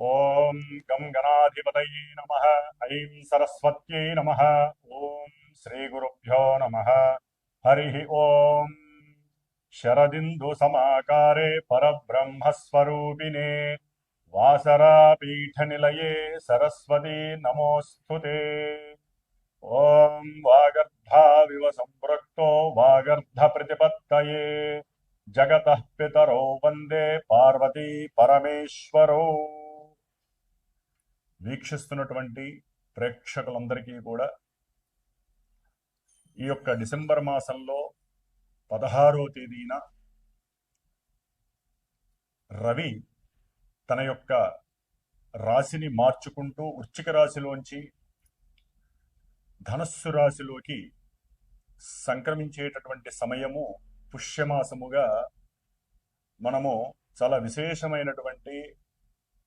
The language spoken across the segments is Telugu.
ओम गम गणाधिपत नम, ऐं सरस्वत्यै नमः, ॐ श्रीगुरुभ्यो नमः। हरिः ॐ। शरदिन्दुसमाकारे वासरापीठ निल सरस्वती नमोऽस्तु ते। ॐ वागर्धाविव संवृक्तो वागर्धप्रतिपत्तये जगतः पितरो वंदे पार्वती परमेश्वरौ। వీక్షిస్తున్నటువంటి ప్రేక్షకులందరికీ కూడా ఈ యొక్క డిసెంబర్ మాసంలో పదహారో తేదీన రవి తన యొక్క రాశిని మార్చుకుంటూ వృశ్చిక రాశిలోంచి ధనస్సు రాశిలోకి సంక్రమించేటటువంటి సమయము పుష్యమాసముగా మనము చాలా విశేషమైనటువంటి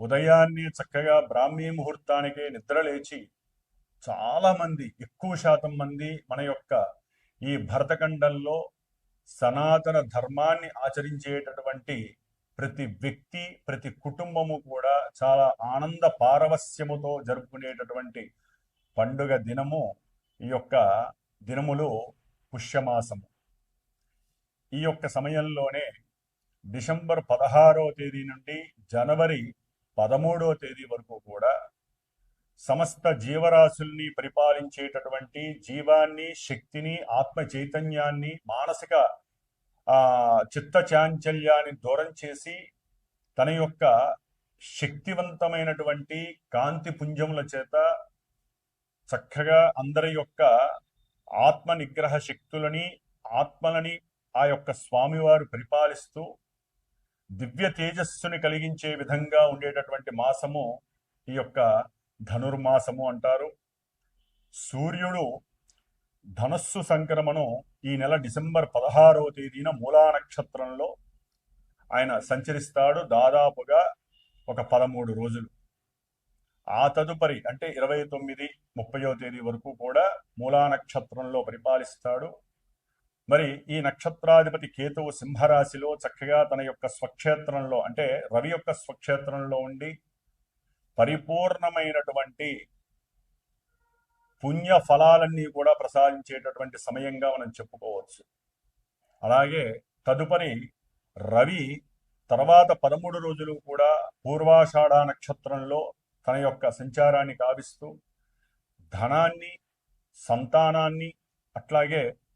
ఉదయాన్నే చక్కగా బ్రాహ్మీ ముహూర్తానికే నిద్రలేచి చాలామంది ఎక్కువ శాతం మంది మన యొక్క ఈ భరతఖండంలో సనాతన ధర్మాన్ని ఆచరించేటటువంటి ప్రతి వ్యక్తి ప్రతి కుటుంబము కూడా చాలా ఆనంద పారవస్యముతో జరుపుకునేటటువంటి పండుగ దినము ఈ యొక్క దినములు పుష్యమాసము. ఈ యొక్క సమయంలోనే డిసెంబర్ పదహారవ తేదీ నుండి జనవరి పదమూడవ తేదీ వరకు కూడా సమస్త జీవరాశుల్ని పరిపాలించేటటువంటి జీవాన్ని శక్తిని ఆత్మ చైతన్యాన్ని మానసిక ఆ చిత్త చాంచల్యాన్ని దూరం చేసి తన యొక్క శక్తివంతమైనటువంటి కాంతి పుంజముల చేత చక్కగా అందరి యొక్క ఆత్మ నిగ్రహ శక్తులని ఆత్మలని ఆ యొక్క స్వామివారు పరిపాలిస్తూ దివ్య తేజస్సుని కలిగించే విధంగా ఉండేటటువంటి మాసము ఈ యొక్క ధనుర్మాసము అంటారు. సూర్యుడు ధనస్సు సంక్రమణం ఈ నెల డిసెంబర్ పదహారవ తేదీన మూలా నక్షత్రంలో ఆయన సంచరిస్తాడు దాదాపుగా ఒక పదమూడు రోజులు. ఆ తదుపరి అంటే ఇరవై తొమ్మిది ముప్పయో తేదీ వరకు కూడా మూలా నక్షత్రంలో పరిపాలిస్తాడు. మరి ఈ నక్షత్రాధిపతి కేతువు సింహరాశిలో చక్కగా తన యొక్క స్వక్షేత్రంలో అంటే రవి యొక్క స్వక్షేత్రంలో ఉండి పరిపూర్ణమైనటువంటి పుణ్య ఫలాలన్నీ కూడా ప్రసాదించేటటువంటి సమయంగా మనం చెప్పుకోవచ్చు. అలాగే తదుపరి రవి తర్వాత పదమూడు రోజులు కూడా పూర్వాషాఢ నక్షత్రంలో తన యొక్క సంచారాన్ని కావిస్తూ ధనాన్ని సంతానాన్ని అట్లాగే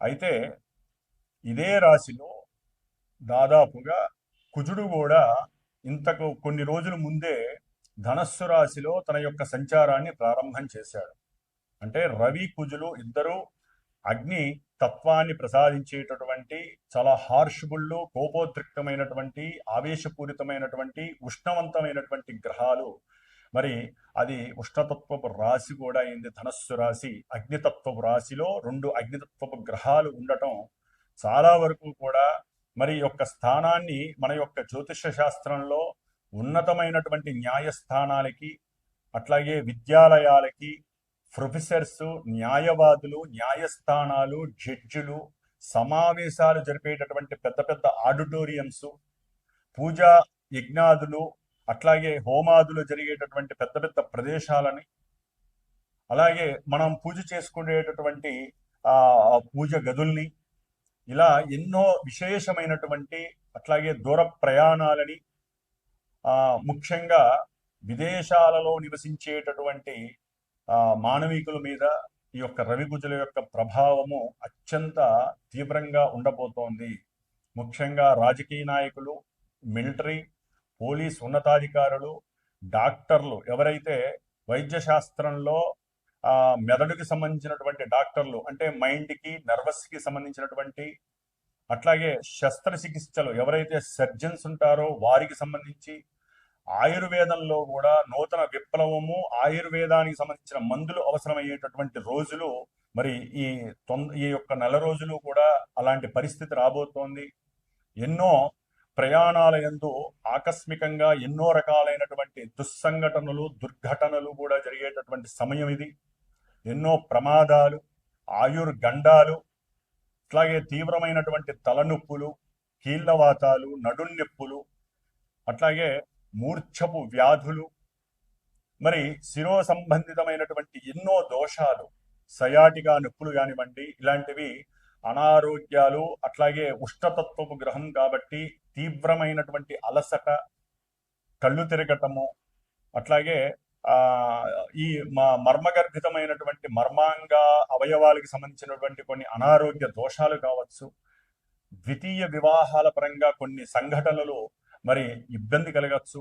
అయితే ఇదే రాశిలో దాదాపుగా కుజుడు కూడా ఇంతకు కొన్ని రోజుల ముందే ధనస్సు రాశిలో తన యొక్క సంచారాన్ని ప్రారంభం చేశాడు. అంటే రవి కుజులు ఇద్దరూ అగ్ని తత్వాన్ని ప్రసాదించేటటువంటి చాలా హార్ష్బుళ్ళు కోపోద్రిక్తమైనటువంటి ఆవేశపూరితమైనటువంటి ఉష్ణవంతమైనటువంటి గ్రహాలు మరి అది ఉష్ణతత్వపు రాశి కూడా అయింది. ధనస్సు రాశి అగ్నితత్వపు రాశిలో రెండు అగ్నితత్వపు గ్రహాలు ఉండటం చాలా వరకు కూడా మరి యొక్క స్థానాన్ని మన యొక్క జ్యోతిష శాస్త్రంలో ఉన్నతమైనటువంటి న్యాయస్థానాలకి అట్లాగే విద్యాలయాలకి ప్రొఫెసర్స్ న్యాయవాదులు న్యాయస్థానాలు జడ్జిలు సమావేశాలు జరిపేటటువంటి పెద్ద పెద్ద ఆడిటోరియంస్ పూజా యజ్ఞాదులు అట్లాగే హోమాదులు జరిగేటటువంటి పెద్ద పెద్ద ప్రదేశాలని అలాగే మనం పూజ చేసుకునేటటువంటి ఆ పూజ గదుల్ని ఇలా ఎన్నో విశేషమైనటువంటి అట్లాగే దూర ప్రయాణాలని ఆ ముఖ్యంగా విదేశాలలో నివసించేటటువంటి ఆ మానవికుల మీద ఈ యొక్క రవికుజుల యొక్క ప్రభావము అత్యంత తీవ్రంగా ఉండబోతోంది. ముఖ్యంగా రాజకీయ నాయకులు మిలిటరీ పోలీస్ ఉన్నతాధికారులు డాక్టర్లు ఎవరైతే వైద్య శాస్త్రంలో ఆ మెదడుకి సంబంధించినటువంటి డాక్టర్లు అంటే మైండ్కి నర్వస్కి సంబంధించినటువంటి అట్లాగే శస్త్రచికిత్సలు ఎవరైతే సర్జన్స్ ఉంటారో వారికి సంబంధించి ఆయుర్వేదంలో కూడా నూతన విప్లవము ఆయుర్వేదానికి సంబంధించిన మందులు అవసరమయ్యేటటువంటి రోజులు మరి ఈ తొంద ఈ యొక్క నెల రోజులు కూడా అలాంటి పరిస్థితి రాబోతోంది. ఎన్నో ప్రయాణాల ఎందు ఆకస్మికంగా ఎన్నో రకాలైనటువంటి దుస్సంఘటనలు దుర్ఘటనలు కూడా జరిగేటటువంటి సమయం ఇది. ఎన్నో ప్రమాదాలు ఆయుర్గండాలు అట్లాగే తీవ్రమైనటువంటి తలనొప్పులు కీళ్ళవాతాలు నడున్నొప్పులు అట్లాగే మూర్ఛపు వ్యాధులు. మరి శిరో సంబంధితమైనటువంటి ఎన్నో దోషాలు సయాటిగా నొప్పులు కానివ్వండి ఇలాంటివి అనారోగ్యాలు అట్లాగే ఉష్ణతత్వపు గ్రహం కాబట్టి తీవ్రమైనటువంటి అలసట కళ్ళు తిరగటము అట్లాగే ఈ మా మర్మగర్భితమైనటువంటి మర్మాంగ అవయవాలకు సంబంధించినటువంటి కొన్ని అనారోగ్య దోషాలు కావచ్చు ద్వితీయ వివాహాల పరంగా కొన్ని సంఘటనలు మరి ఇబ్బంది కలగచ్చు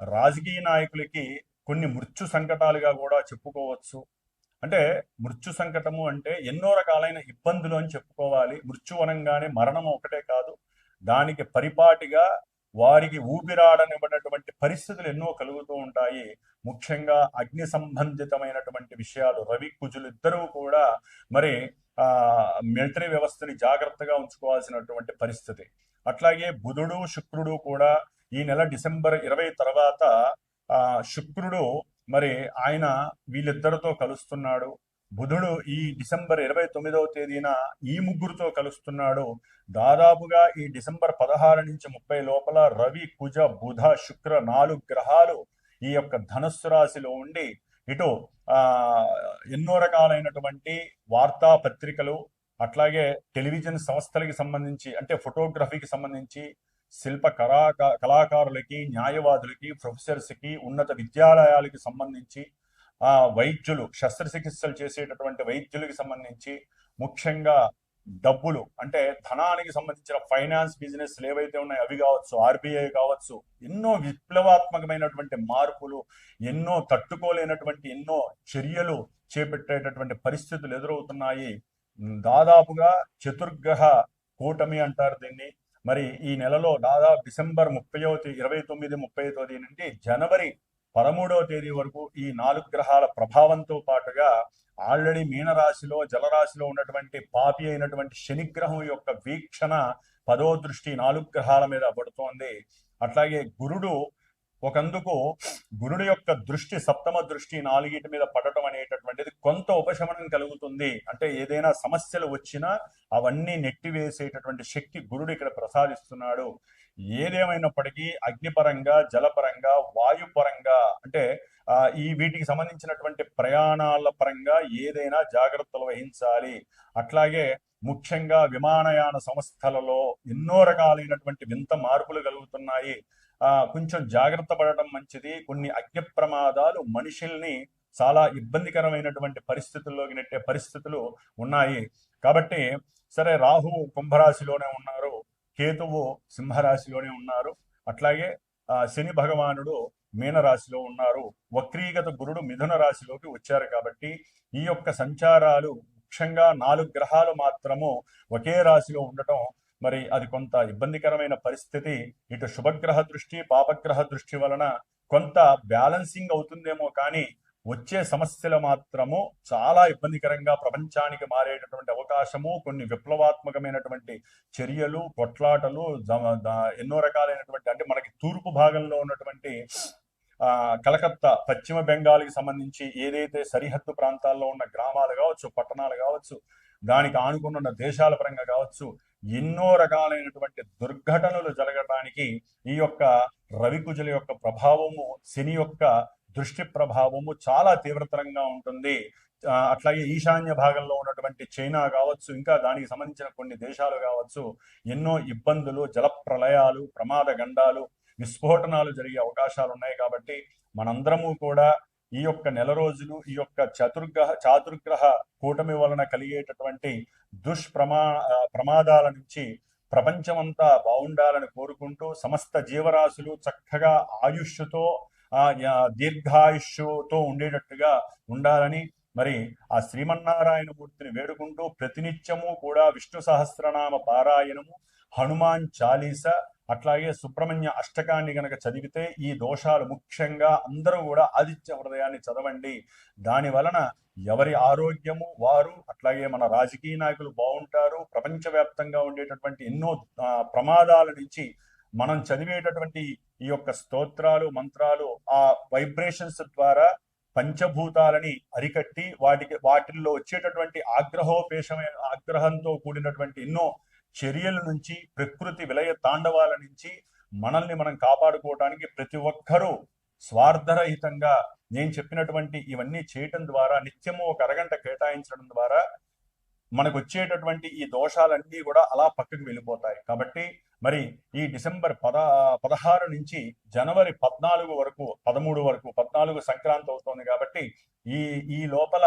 రాజకీయ నాయకులకి కొన్ని మృత్యు సంకటాలుగా కూడా చెప్పుకోవచ్చు అంటే మృత్యు సంకటము అంటే ఎన్నో రకాలైన ఇబ్బందులు అని చెప్పుకోవాలి. మృత్యు అనగానే మరణం ఒకటే కాదు. దానికి పరిపాటిగా వారికి ఊపిరాడనివ్వనటువంటి పరిస్థితులు ఎన్నో కలుగుతూ ఉంటాయి. ముఖ్యంగా అగ్ని సంబంధితమైనటువంటి విషయాలు రవి కుజులు ఇద్దరూ కూడా మరి ఆ మిలిటరీ వ్యవస్థని జాగ్రత్తగా ఉంచుకోవాల్సినటువంటి పరిస్థితి. అట్లాగే బుధుడు శుక్రుడు కూడా ఈ నెల డిసెంబర్ ఇరవై తర్వాత ఆ శుక్రుడు మరి ఆయన వీళ్ళిద్దరితో కలుస్తున్నాడు. బుధుడు ఈ డిసెంబర్ ఇరవై తొమ్మిదవ తేదీన ఈ ముగ్గురుతో కలుస్తున్నాడు. దాదాపుగా ఈ డిసెంబర్ పదహారు నుంచి ముప్పై లోపల రవి కుజ బుధ శుక్ర నాలుగు గ్రహాలు ఈ యొక్క ధనుస్సు రాశిలో ఉండి ఇటు ఆ ఎన్నో రకాలైనటువంటి వార్తాపత్రికలు అట్లాగే టెలివిజన్ సంస్థలకి సంబంధించి అంటే ఫోటోగ్రఫీకి సంబంధించి శిల్ప కళాకా కళాకారులకి న్యాయవాదులకి ప్రొఫెసర్స్కి ఉన్నత విద్యాలయాలకి సంబంధించి ఆ వైద్యులు శస్త్రచికిత్సలు చేసేటటువంటి వైద్యులకి సంబంధించి ముఖ్యంగా డబ్బులు అంటే ధనానికి సంబంధించిన ఫైనాన్స్ బిజినెస్ ఏవైతే ఉన్నాయో అవి కావచ్చు ఆర్బీఐ కావచ్చు ఎన్నో విప్లవాత్మకమైనటువంటి మార్పులు ఎన్నో తట్టుకోలేనటువంటి ఎన్నో చర్యలు చేపట్టేటటువంటి పరిస్థితులు ఎదురవుతున్నాయి. దాదాపుగా చతుర్గ్రహ కూటమి అంటారు దీన్ని. మరి ఈ నెలలో దాదాపు డిసెంబర్ ముప్పయో తేదీ ఇరవై తొమ్మిది ముప్పై తేదీ నుండి జనవరి పదమూడవ తేదీ వరకు ఈ నాలుగు గ్రహాల ప్రభావంతో పాటుగా ఆల్రెడీ మీనరాశిలో జలరాశిలో ఉన్నటువంటి పాపి అయినటువంటి శనిగ్రహం యొక్క వీక్షణ పదో దృష్టి నాలుగు గ్రహాల మీద పడుతోంది. అట్లాగే గురుడు ఒకందుకు గురుడు యొక్క దృష్టి సప్తమ దృష్టి నాలుగిటి మీద పడటం అనేటటువంటిది కొంత ఉపశమనం కలుగుతుంది. అంటే ఏదైనా సమస్యలు వచ్చినా అవన్నీ నెట్టివేసేటటువంటి శక్తి గురుడు ఇక్కడ ప్రసాదిస్తున్నాడు. ఏదేమైనప్పటికీ అగ్నిపరంగా జలపరంగా వాయుపరంగా అంటే ఈ వీటికి సంబంధించినటువంటి ప్రయాణాల పరంగా ఏదైనా జాగ్రత్తలు వహించాలి. అట్లాగే ముఖ్యంగా విమానయాన సంస్థలలో ఎన్నో రకాలైనటువంటి వింత మార్పులు కలుగుతున్నాయి. కొంచెం జాగ్రత్త పడటం మంచిది. కొన్ని అగ్ని ప్రమాదాలు మనుషుల్ని చాలా ఇబ్బందికరమైనటువంటి పరిస్థితుల్లోకి నెట్టే పరిస్థితులు ఉన్నాయి. కాబట్టి సరే రాహువు కుంభరాశిలోనే ఉన్నారు కేతువు సింహరాశిలోనే ఉన్నారు అట్లాగే ఆ శని భగవానుడు మీనరాశిలో ఉన్నారు వక్రీగత గురుడు మిథున రాశిలోకి వచ్చారు కాబట్టి ఈ యొక్క సంచారాలు ముఖ్యంగా నాలుగు గ్రహాలు మాత్రము ఒకే రాశిలో ఉండటం మరి అది కొంత ఇబ్బందికరమైన పరిస్థితి. ఇటు శుభగ్రహ దృష్టి పాపగ్రహ దృష్టి వలన కొంత బ్యాలెన్సింగ్ అవుతుందేమో కానీ వచ్చే సమస్యలు మాత్రము చాలా ఇబ్బందికరంగా ప్రపంచానికి మారేటటువంటి అవకాశము కొన్ని విప్లవాత్మకమైనటువంటి చర్యలు కొట్లాటలు ఎన్నో రకాలైనటువంటి అంటే మనకి తూర్పు భాగంలో ఉన్నటువంటి ఆ, కలకత్తా పశ్చిమ బెంగాల్కి సంబంధించి ఏదైతే సరిహద్దు ప్రాంతాల్లో ఉన్న గ్రామాలు కావచ్చు పట్టణాలు కావచ్చు దానికి ఆనుకున్న ఉన్న దేశాల పరంగా కావచ్చు ఎన్నో రకాలైనటువంటి దుర్ఘటనలు జరగడానికి ఈ యొక్క రవికుజుల యొక్క ప్రభావము శని యొక్క దృష్టి ప్రభావము చాలా తీవ్రతరంగా ఉంటుంది. అట్లాగే ఈశాన్య భాగంలో ఉన్నటువంటి చైనా కావచ్చు ఇంకా దానికి సంబంధించిన కొన్ని దేశాలు కావచ్చు ఎన్నో ఇబ్బందులు జల ప్రళయాలు ప్రమాద గండాలు విస్ఫోటనాలు జరిగే అవకాశాలు ఉన్నాయి కాబట్టి మనందరము కూడా ఈ యొక్క నెల రోజులు ఈ యొక్క చతుర్గ్రహ చాతుర్గ్రహ కూటమి వలన కలిగేటటువంటి దుష్ప్రమా ప్రమాదాల నుంచి ప్రపంచమంతా బాగుండాలని కోరుకుంటూ సమస్త జీవరాశులు చక్కగా ఆయుష్తో ఆ, దీర్ఘాయుష్తో ఉండేటట్టుగా ఉండాలని మరి ఆ శ్రీమన్నారాయణ మూర్తిని వేడుకుంటూ ప్రతినిత్యము కూడా విష్ణు సహస్రనామ పారాయణము హనుమాన్ చాలీస అట్లాగే సుబ్రహ్మణ్య అష్టకాన్ని గనక చదివితే ఈ దోషాలు ముఖ్యంగా అందరూ కూడా ఆదిత్య హృదయాన్ని చదవండి. దాని వలన ఎవరి ఆరోగ్యము వారు అట్లాగే మన రాజకీయ నాయకులు బాగుంటారు. ప్రపంచవ్యాప్తంగా ఉండేటటువంటి ఎన్నో ప్రమాదాల నుంచి మనం చదివేటటువంటి ఈ యొక్క స్తోత్రాలు మంత్రాలు ఆ వైబ్రేషన్స్ ద్వారా పంచభూతాలని అరికట్టి వాటికి వాటిల్లో వచ్చేటటువంటి ఆగ్రహోపేషమైన ఆగ్రహంతో కూడినటువంటి ఎన్నో చర్యల నుంచి ప్రకృతి విలయ తాండవాల నుంచి మనల్ని మనం కాపాడుకోవడానికి ప్రతి ఒక్కరూ స్వార్థరహితంగా నేను చెప్పినటువంటి ఇవన్నీ చేయటం ద్వారా నిత్యము ఒక అరగంట కేటాయించడం ద్వారా మనకు వచ్చేటటువంటి ఈ దోషాలన్నీ కూడా అలా పక్కకు వెళ్ళిపోతాయి. కాబట్టి మరి ఈ డిసెంబర్ పద పదహారు నుంచి జనవరి పద్నాలుగు వరకు పదమూడు వరకు పద్నాలుగు సంక్రాంతి అవుతోంది కాబట్టి ఈ ఈ లోపల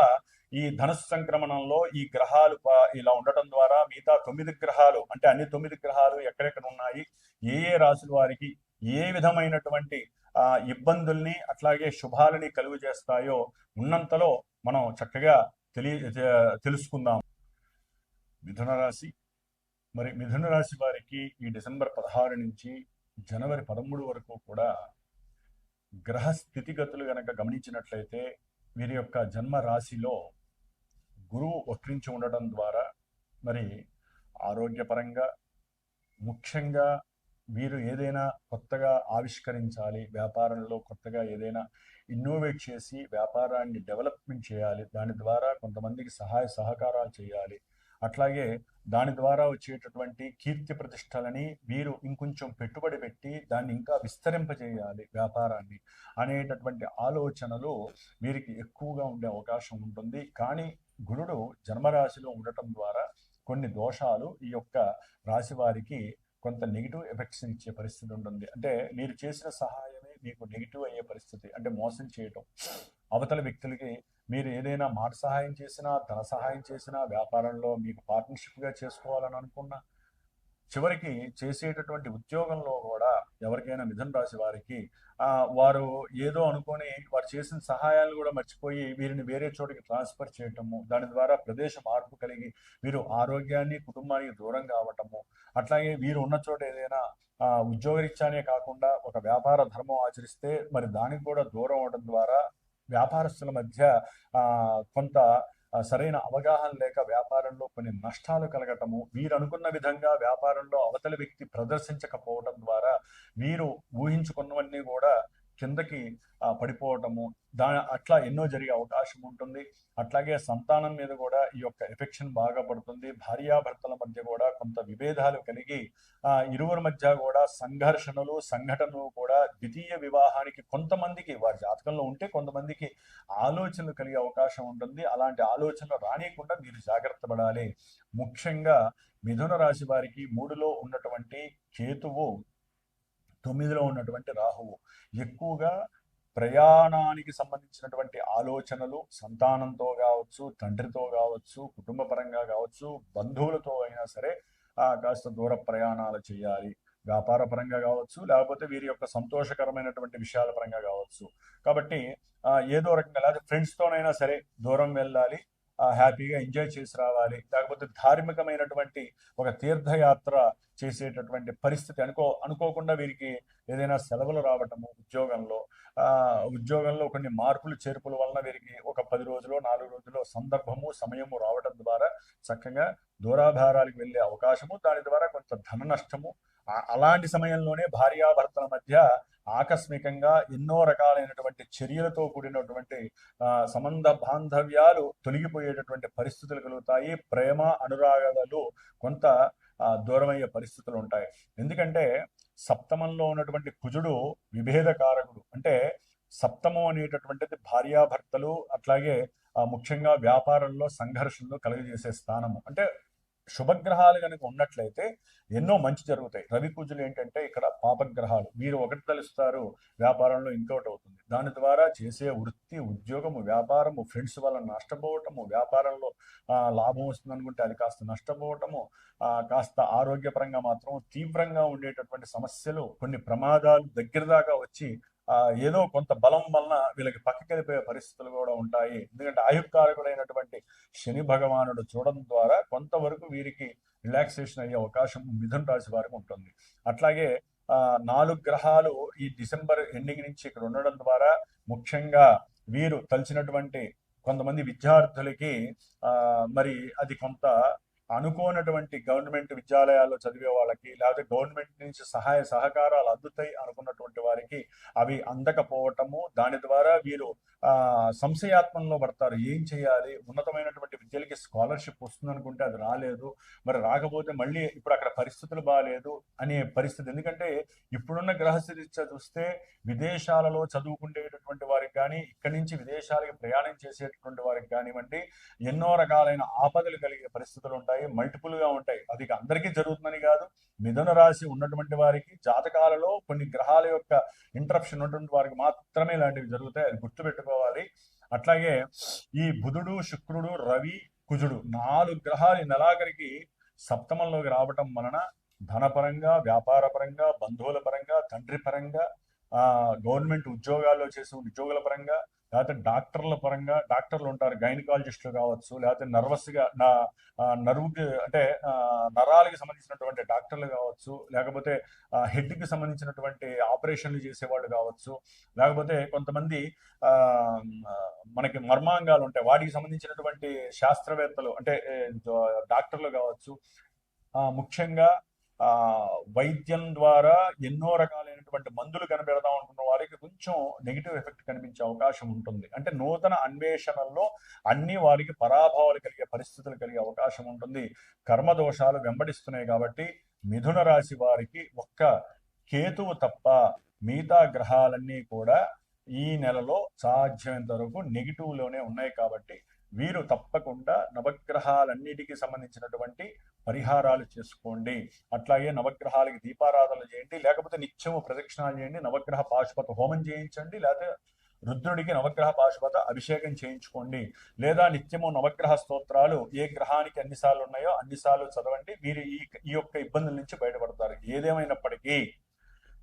ఈ ధనుసు సంక్రమణంలో ఈ గ్రహాలు ఇలా ఉండటం ద్వారా మిగతా తొమ్మిది గ్రహాలు అంటే అన్ని తొమ్మిది గ్రహాలు ఎక్కడెక్కడ ఉన్నాయి ఏ ఏ రాశుల వారికి ఏ విధమైనటువంటి ఆ, ఇబ్బందుల్ని అట్లాగే శుభాలని కలుగు చేస్తాయో ఉన్నంతలో మనం చక్కగా తెలియ తెలుసుకుందాం. మిథున రాశి. మరి మిథున రాశి వారికి ఈ డిసెంబర్ పదహారు నుంచి జనవరి పదమూడు వరకు కూడా గ్రహ స్థితిగతులు గనక గమనించినట్లయితే వీరి యొక్క జన్మ రాశిలో గురువు వక్రించి ఉండటం ద్వారా మరి ఆరోగ్యపరంగా ముఖ్యంగా వీరు ఏదైనా కొత్తగా ఆవిష్కరించాలి వ్యాపారంలో కొత్తగా ఏదైనా ఇన్నోవేట్ చేసి వ్యాపారాన్ని డెవలప్మెంట్ చేయాలి దాని ద్వారా కొంతమందికి సహాయ సహకారాలు చేయాలి. అట్లాగే దాని ద్వారా వచ్చేటటువంటి కీర్తి ప్రతిష్టలని వీరు ఇంకొంచెం పెట్టుబడి పెట్టి దాన్ని ఇంకా విస్తరింపజేయాలి వ్యాపారాన్ని అనేటటువంటి ఆలోచనలు వీరికి ఎక్కువగా ఉండే అవకాశం ఉంటుంది. కానీ గురుడు జన్మరాశిలో ఉండటం ద్వారా కొన్ని దోషాలు ఈ యొక్క రాశి వారికి కొంత నెగిటివ్ ఎఫెక్ట్స్ ఇచ్చే పరిస్థితి ఉంటుంది. అంటే మీరు చేసిన సహాయమే మీకు నెగిటివ్ అయ్యే పరిస్థితి. అంటే మోసం చేయటం. అవతల వ్యక్తులకి మీరు ఏదైనా మాట సహాయం చేసినా ధన సహాయం చేసినా వ్యాపారంలో మీకు పార్ట్నర్షిప్గా చేసుకోవాలని అనుకున్నా చివరికి చేసేటటువంటి ఉద్యోగంలో కూడా ఎవరికైనా మిథున రాశి వారికి వారు ఏదో అనుకొని వారు చేసిన సహాయాలు కూడా మర్చిపోయి వీరిని వేరే చోటికి ట్రాన్స్ఫర్ చేయటము దాని ద్వారా ప్రదేశ మార్పు కలిగి వీరు ఆరోగ్యాన్ని కుటుంబానికి దూరం కావటము అట్లాగే వీరు ఉన్న చోట ఏదైనా ఉద్యోగరీత్యానే కాకుండా ఒక వ్యాపార ధర్మం ఆచరిస్తే మరి దానికి కూడా దూరం అవడం ద్వారా వ్యాపారస్తుల మధ్య కొంత సరైన అవగాహన లేక వ్యాపారంలో కొన్ని నష్టాలు కలగటము వీరు అనుకున్న విధంగా వ్యాపారంలో అవతలి వ్యక్తి ప్రదర్శించకపోవడం ద్వారా వీరు ఊహించుకున్నవన్నీ కూడా కిందకి పడిపోవటము. దా అట్లా ఎన్నో జరిగే అవకాశం ఉంటుంది. అట్లాగే సంతానం మీద కూడా ఈ యొక్క ఎఫెక్షన్ బాగా పడుతుంది. భార్యాభర్తల మధ్య కూడా కొంత విభేదాలు కలిగి ఆ, ఇరువురి మధ్య కూడా సంఘర్షణలు సంఘటనలు కూడా ద్వితీయ వివాహానికి కొంతమందికి వారి జాతకంలో ఉంటే కొంతమందికి ఆలోచనలు కలిగే అవకాశం ఉంటుంది. అలాంటి ఆలోచనలు రానియకుండా మీరు జాగ్రత్త పడాలి. ముఖ్యంగా మిథున రాశి వారికి మూడులో ఉన్నటువంటి కేతువు తొమ్మిదిలో ఉన్నటువంటి రాహువు. ఎక్కువగా ప్రయాణానికి సంబంధించినటువంటి ఆలోచనలు సంతానంతో కావచ్చు తండ్రితో కావచ్చు కుటుంబ పరంగా కావచ్చు బంధువులతో అయినా సరే కాస్త దూర ప్రయాణాలు చేయాలి. వ్యాపార పరంగా కావచ్చు లేకపోతే వీరి యొక్క సంతోషకరమైనటువంటి విషయాల పరంగా కావచ్చు. కాబట్టి ఏదో రకంగా లేకపోతే ఫ్రెండ్స్తోనైనా సరే దూరం వెళ్ళాలి. హ్యాపీగా ఎంజాయ్ చేసి రావాలి. లేకపోతే ధార్మికమైనటువంటి ఒక తీర్థయాత్ర చేసేటటువంటి పరిస్థితి అనుకో అనుకోకుండా వీరికి ఏదైనా సెలవులు రావటము ఉద్యోగంలో ఉద్యోగంలో కొన్ని మార్పులు చేర్పుల వలన వీరికి ఒక పది రోజులు నాలుగు రోజులు సందర్భము సమయము రావడం ద్వారా చక్కగా దూరాభారాలకు వెళ్ళే అవకాశము దాని ద్వారా కొంత ధన నష్టము అలాంటి సమయంలోనే భార్యాభర్తల మధ్య ఆకస్మికంగా ఎన్నో రకాలైనటువంటి చర్యలతో కూడినటువంటి ఆ, సంబంధ బాంధవ్యాలు తొలగిపోయేటటువంటి పరిస్థితులు కలుగుతాయి. ప్రేమ అనురాగాలు కొంత దూరమయ్యే పరిస్థితులు ఉంటాయి. ఎందుకంటే సప్తమంలో ఉన్నటువంటి కుజుడు విభేదకారకుడు. అంటే సప్తమం అనేటటువంటిది భార్యాభర్తలు అట్లాగే ముఖ్యంగా వ్యాపారంలో సంఘర్షణలు కలుగజేసే స్థానము. అంటే శుభగ్రహాలు కనుక ఉన్నట్లయితే ఎన్నో మంచి జరుగుతాయి. రవి పూజలు ఏంటంటే ఇక్కడ పాపగ్రహాలు. మీరు ఒకటి తలుస్తారు వ్యాపారంలో ఇంకోటి అవుతుంది. దాని ద్వారా చేసే వృత్తి ఉద్యోగము వ్యాపారము ఫ్రెండ్స్ వల్ల నష్టపోవటము వ్యాపారంలో లాభం వస్తుంది అనుకుంటే అది కాస్త నష్టపోవటము కాస్త ఆరోగ్యపరంగా మాత్రం తీవ్రంగా ఉండేటటువంటి సమస్యలు కొన్ని ప్రమాదాలు దగ్గర దాకా వచ్చి ఏదో కొంత బలం వలన వీళ్ళకి పక్కకి వెళ్ళిపోయే పరిస్థితులు కూడా ఉంటాయి. ఎందుకంటే ఆయుక్కారకుడైనటువంటి శని భగవానుడు చూడడం ద్వారా కొంతవరకు వీరికి రిలాక్సేషన్ అయ్యే అవకాశం మిథున్ రాశి వారికి ఉంటుంది. అట్లాగే ఆ, నాలుగు గ్రహాలు ఈ డిసెంబర్ ఎండింగ్ నుంచి ఇక్కడ ఉండడం ద్వారా ముఖ్యంగా వీరు తలిచినటువంటి కొంతమంది విద్యార్థులకి ఆ, మరి అది కొంత అనుకోనటువంటి గవర్నమెంట్ విద్యాలయాల్లో చదివే వాళ్ళకి లేకపోతే గవర్నమెంట్ నుంచి సహాయ సహకారాలు అందుతాయి అనుకున్నటువంటి వారికి అవి అందకపోవటము దాని ద్వారా వీరు సంశయాత్మంలో పడతారు. ఏం చేయాలి? ఉన్నతమైనటువంటి విద్యలకి స్కాలర్షిప్ వస్తుంది అనుకుంటే అది రాలేదు. మరి రాకపోతే మళ్ళీ ఇప్పుడు అక్కడ పరిస్థితులు బాగాలేదు అనే పరిస్థితి. ఎందుకంటే ఇప్పుడున్న గ్రహస్థితి చూస్తే విదేశాలలో చదువుకునేటటువంటి వారికి కానీ ఇక్కడి నుంచి విదేశాలకి ప్రయాణం చేసేటటువంటి వారికి కానివ్వండి ఎన్నో రకాలైన ఆపదలు కలిగే పరిస్థితులు ఉంటాయి. మల్టిపుల్గా ఉంటాయి. అది అందరికీ జరుగుతుందని కాదు. మిథున రాశి ఉన్నటువంటి వారికి జాతకాలలో కొన్ని గ్రహాల యొక్క ఇంటరప్షన్ ఉన్నటువంటి వారికి మాత్రమే ఇలాంటివి జరుగుతాయి. అది గుర్తుపెట్టుకోవాలి అట్లాగే ఈ బుధుడు శుక్రుడు రవి కుజుడు నాలుగు గ్రహాలు నెలాఖరికి సప్తమంలోకి రావటం వలన ధనపరంగా వ్యాపార పరంగా బంధువుల పరంగా తండ్రి పరంగా ఆ గవర్నమెంట్ ఉద్యోగాల్లో చేసే ఉద్యోగుల పరంగా లేకపోతే డాక్టర్ల పరంగా డాక్టర్లు ఉంటారు గైనకాలజిస్టులు కావచ్చు లేకపోతే నర్వస్గా నా నరువుకి అంటే ఆ, నరాలకి సంబంధించినటువంటి డాక్టర్లు కావచ్చు లేకపోతే హెడ్కి సంబంధించినటువంటి ఆపరేషన్లు చేసేవాళ్ళు కావచ్చు లేకపోతే కొంతమంది ఆ మనకి మర్మాంగాలు ఉంటాయి. వాటికి సంబంధించినటువంటి శాస్త్రవేత్తలు అంటే డాక్టర్లు కావచ్చు ఆ, ముఖ్యంగా ఆ వైద్యం ద్వారా ఎన్నో రకాలైనటువంటి మందులు కనిపెడదాం అనుకున్న వారికి కొంచెం నెగిటివ్ ఎఫెక్ట్ కనిపించే అవకాశం ఉంటుంది. అంటే నూతన అన్వేషణల్లో అన్ని వారికి పరాభవాలు కలిగే పరిస్థితులు కలిగే అవకాశం ఉంటుంది. కర్మ దోషాలు వెంబడిస్తున్నాయి కాబట్టి మిథున రాశి వారికి ఒక్క కేతువు తప్ప మిగతా గ్రహాలన్నీ కూడా ఈ నెలలో సాధ్యమైనంత వరకు నెగిటివ్లోనే ఉన్నాయి కాబట్టి వీరు తప్పకుండా నవగ్రహాలన్నిటికీ సంబంధించినటువంటి పరిహారాలు చేసుకోండి. అట్లాగే నవగ్రహాలకి దీపారాధనలు చేయండి. లేకపోతే నిత్యము ప్రదక్షిణాలు చేయండి. నవగ్రహ పాశుపత హోమం చేయించండి. లేకపోతే రుద్రుడికి నవగ్రహ పాశుపత అభిషేకం చేయించుకోండి. లేదా నిత్యము నవగ్రహ స్తోత్రాలు ఏ గ్రహానికి అన్నిసార్లు ఉన్నాయో అన్నిసార్లు చదవండి. మీరు ఈ ఈ యొక్క ఇబ్బందుల నుంచి బయటపడతారు. ఏదేమైనప్పటికీ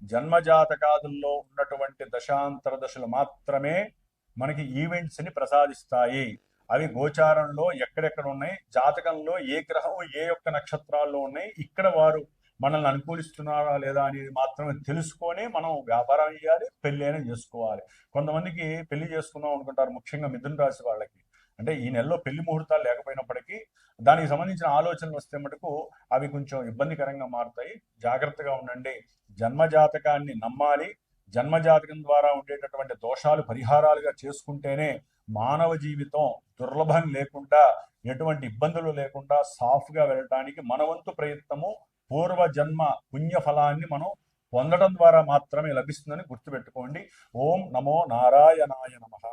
జన్మజాతకాదుల్లో ఉన్నటువంటి దశాంతర దశలు మాత్రమే మనకి ఈవెంట్స్ని ప్రసాదిస్తాయి. అవి గోచారంలో ఎక్కడెక్కడ ఉన్నాయి జాతకంలో ఏ గ్రహం ఏ యొక్క నక్షత్రాల్లో ఉన్నాయి ఇక్కడ వారు మనల్ని అనుకూలిస్తున్నారా లేదా అనేది మాత్రమే తెలుసుకొని మనం వ్యాపారం చేయాలి పెళ్ళి అయినా చేసుకోవాలి. కొంతమందికి పెళ్ళి చేసుకుందాం అనుకుంటారు ముఖ్యంగా మిథున రాశి వాళ్ళకి. అంటే ఈ నెలలో పెళ్ళి ముహూర్తాలు లేకపోయినప్పటికీ దానికి సంబంధించిన ఆలోచనలు వస్తే మటుకు అవి కొంచెం ఇబ్బందికరంగా మారుతాయి. జాగ్రత్తగా ఉండండి. జన్మజాతకాన్ని నమ్మాలి. జన్మజాతకం ద్వారా ఉండేటటువంటి దోషాలు పరిహారాలుగా చేసుకుంటేనే మానవ జీవితం దుర్లభం లేకుండా ఎటువంటి ఇబ్బందులు లేకుండా సాఫ్గా వెళ్ళటానికి మనవంతు ప్రయత్నము పూర్వ జన్మ పుణ్య ఫలాన్ని మనం పొందడం ద్వారా మాత్రమే లభిస్తుందని గుర్తుపెట్టుకోండి. ఓం నమో నారాయణాయ నమః.